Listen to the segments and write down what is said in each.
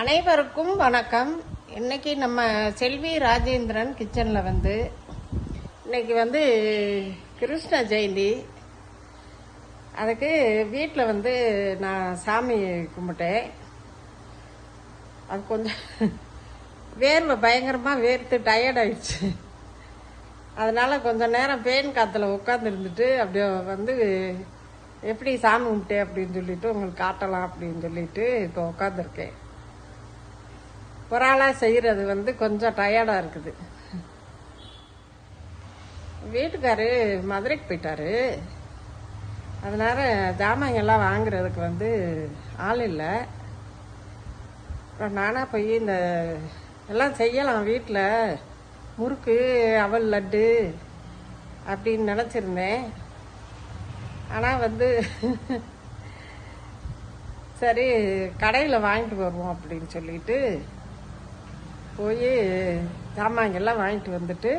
அனைவருக்கும் வணக்கம். இன்னைக்கு நம்ம செல்வி ராஜேந்திரன் கிச்சனில் வந்து இன்னைக்கு வந்து கிருஷ்ண ஜெயந்தி. அதுக்கு வீட்டில் வந்து நான் சாமி கும்பிட்டேன். அது கொஞ்சம் வேர்வை பயங்கரமாக வேர்த்து டயர்ட் ஆயிடுச்சு. அதனால் கொஞ்ச நேரம் பேன் காற்றுல உட்காந்துருந்துட்டு அப்படியே வந்து எப்படி சாமி கும்பிட்டேன் அப்படின்னு சொல்லிட்டு உங்களுக்கு காட்டலாம் அப்படின்னு சொல்லிட்டு இப்போ உட்காந்துருக்கேன் புறாலாக செய்கிறது வந்து கொஞ்சம் டயர்டாக இருக்குது. வீட்டுக்காரு மதுரைக்கு போயிட்டாரு. அதனால ஜாமான்கள்லாம் வாங்குறதுக்கு வந்து ஆள் இல்லை. அப்புறம் நானாக போய் இந்த எல்லாம் செய்யலாம் வீட்டில் முறுக்கு அவல் லட்டு அப்படின்னு நினச்சிருந்தேன். ஆனால் வந்து சரி கடையில் வாங்கிட்டு வருவோம் அப்படின்னு சொல்லிட்டு போய் சாமான்கள்லாம் வாங்கிட்டு வந்துட்டு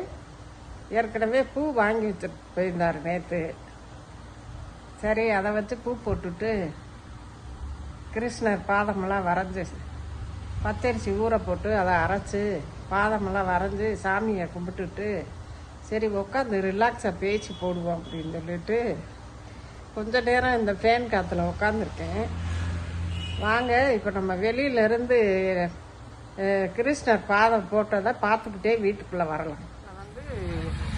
ஏற்கனவே பூ வாங்கி வச்சுட்டு போயிருந்தார் நேற்று சரி அதை வச்சு பூ போட்டுட்டு கிருஷ்ணர் பாதமெல்லாம் வரைஞ்சி பச்சரிசி ஊற போட்டு அதை அரைச்சி பாதமெல்லாம் வரைஞ்சி சாமியை கும்பிட்டுட்டு சரி உட்காந்து ரிலாக்ஸாக பேச்சு போடுவோம் அப்படின்னு சொல்லிட்டு கொஞ்ச நேரம் இந்த ஃபேன் காற்றுல உட்காந்துருக்கேன் வாங்க இப்போ நம்ம வெளியிலேருந்து கிருஷ்ணர் பாதம் போட்டதை பார்த்துக்கிட்டே வீட்டுக்குள்ளே வரலாம். நான் வந்து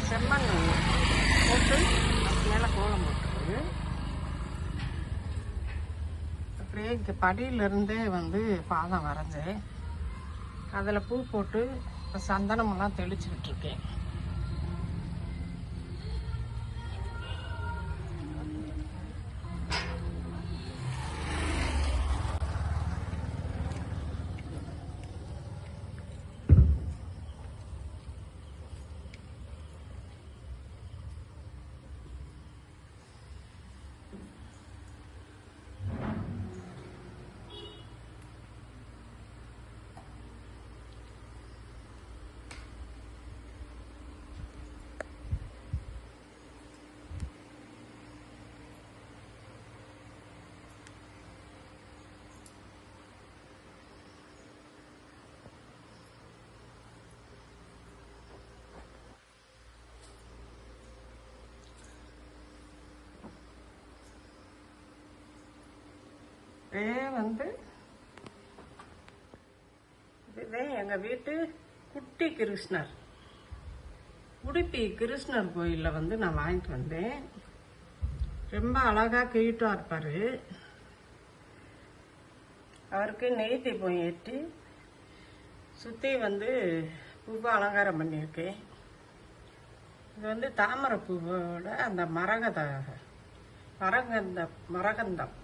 செம்மண் போட்டு மேலே கோலம் போட்டுருக்கு அப்படியே இங்கே படியிலிருந்தே வந்து பாதம் வரைஞ்சேன். அதில் பூ போட்டு சந்தனமெல்லாம் தெளிச்சுக்கிட்டு இருக்கேன். இதே வந்து? இதுதான் எங்கள் வீட்டு குட்டி கிருஷ்ணர். உடுப்பி கிருஷ்ணர் கோயிலில் வந்து நான் வாங்கிட்டு வந்தேன். ரொம்ப அழகாக கியூட்டாக இருப்பார். அவருக்கு நெய் தீபம் ஏற்றி சுற்றி வந்து பூவை அலங்காரம் பண்ணியிருக்கேன். இது வந்து தாமரை பூவோட அந்த மரகத மரகந்த மரகந்தம்.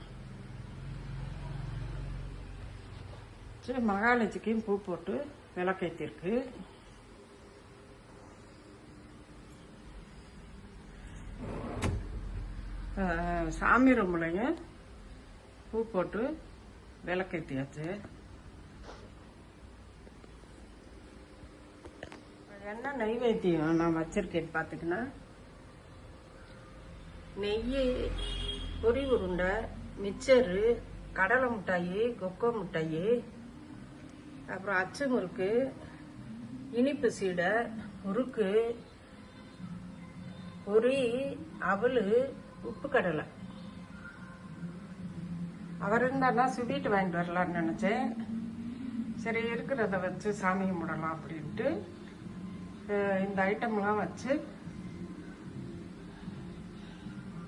சரி மகாலட்சுமிக்கும் பூ போட்டு விளக்கேற்றிருக்கு சாமி ரூம்லையும் பூ போட்டு விளக்கேற்றியாச்சு என்ன நைவேத்தியம் நான் வச்சிருக்கேன் பார்த்துக்கினா நெய் பொரி உருண்டை மிச்சரு கடலை மிட்டாயி கொக்கோ மிட்டாயி அப்புறம் அச்சு முறுக்கு இனிப்பு சீடை முறுக்கு பொரி அவல் உப்பு கடலை அவர் இருந்தாருன்னா ஸ்வீட் வாங்கிட்டு வரலான்னு நினச்சேன். சரி இருக்கிறத வச்சு சாமி கும்பிடலாம் அப்படின்ட்டு இந்த ஐட்டம்லாம் வச்சு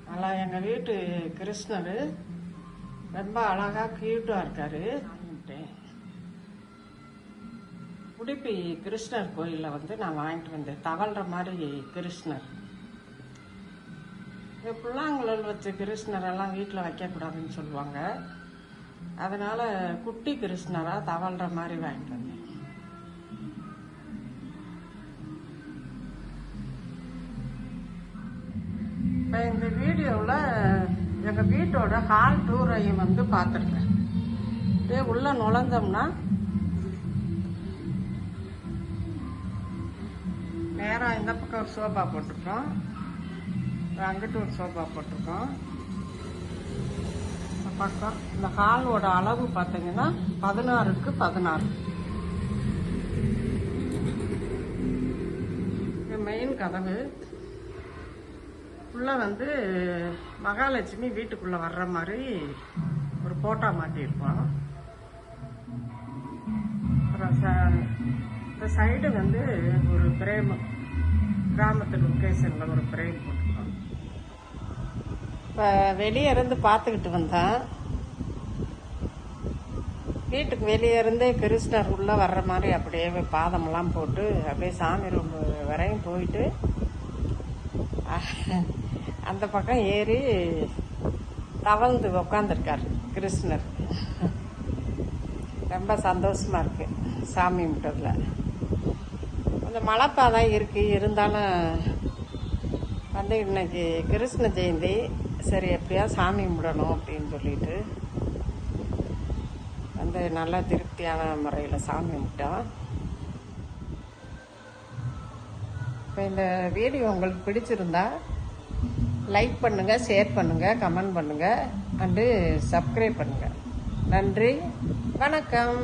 நல்லா எங்கள் வீட்டு கிருஷ்ணர் ரொம்ப அழகாக க்யூட்டாக இருக்காரு. உடுப்பி கிருஷ்ணர் கோயிலில் வந்து நான் வாங்கிட்டு வந்தேன். தவழ்கிற மாதிரி கிருஷ்ணர். இந்த புல்லாங்குழல் வச்ச கிருஷ்ணரெல்லாம் வீட்டில் வைக்கக்கூடாதுன்னு சொல்லுவாங்க. அதனால குட்டி கிருஷ்ணராக தவழ்கிற மாதிரி வாங்கிட்டு வந்தேன். இப்போ இந்த வீடியோவில் எங்கள் வீட்டோட ஹால் டூரையும் வந்து பார்த்துருக்கேன். அப்படியே உள்ளே நுழைஞ்சோம்னா நேராக இந்த பக்கம் ஒரு சோஃபா போட்டிருக்கோம். அங்கிட்டு ஒரு சோஃபா போட்டிருக்கோம். பக்கம் இந்த ஹாலோட அளவு பார்த்தீங்கன்னா பதினாறுக்கு பதினாறு. மெயின் கதவு. உள்ள வந்து மகாலட்சுமி வீட்டுக்குள்ள வர்ற மாதிரி ஒரு போட்டா மாட்டியிருப்போம். அப்புறம் ச- இந்த சைடு வந்து ஒரு பிரேம் கிராமத்து லொக்கேஷனில் ஒரு பிரேம் போட்டிருக்கோம் இப்போ வெளியே இருந்து பார்த்துக்கிட்டு வந்தேன் வீட்டுக்கு வெளியே இருந்தே கிருஷ்ணர் உள்ளே வர்ற மாதிரி அப்படியே பாதமெல்லாம் போட்டு அப்படியே சாமி ரூம் வரையும் போயிட்டு அந்த பக்கம் ஏறி தவழ்ந்து உக்காந்துருக்கார் கிருஷ்ணர். ரொம்ப சந்தோஷமாக இருக்குது சாமி கும்பிட்டதில் கொஞ்சம் மழைப்பாதான் இருக்குது இருந்தாலும் வந்து இன்னைக்கு கிருஷ்ண ஜெயந்தி சரி எப்படியா சாமி கும்பிடணும் அப்படின்னு சொல்லிட்டு வந்து நல்லா திருப்தியான முறையில் சாமி கும்பிட்டோம் இப்போ இந்த வீடியோ உங்களுக்கு பிடிச்சிருந்தா லைக் பண்ணுங்கள் ஷேர் பண்ணுங்கள் கமெண்ட் பண்ணுங்கள் அண்டு சப்ஸ்கிரைப் பண்ணுங்கள் நன்றி வணக்கம்.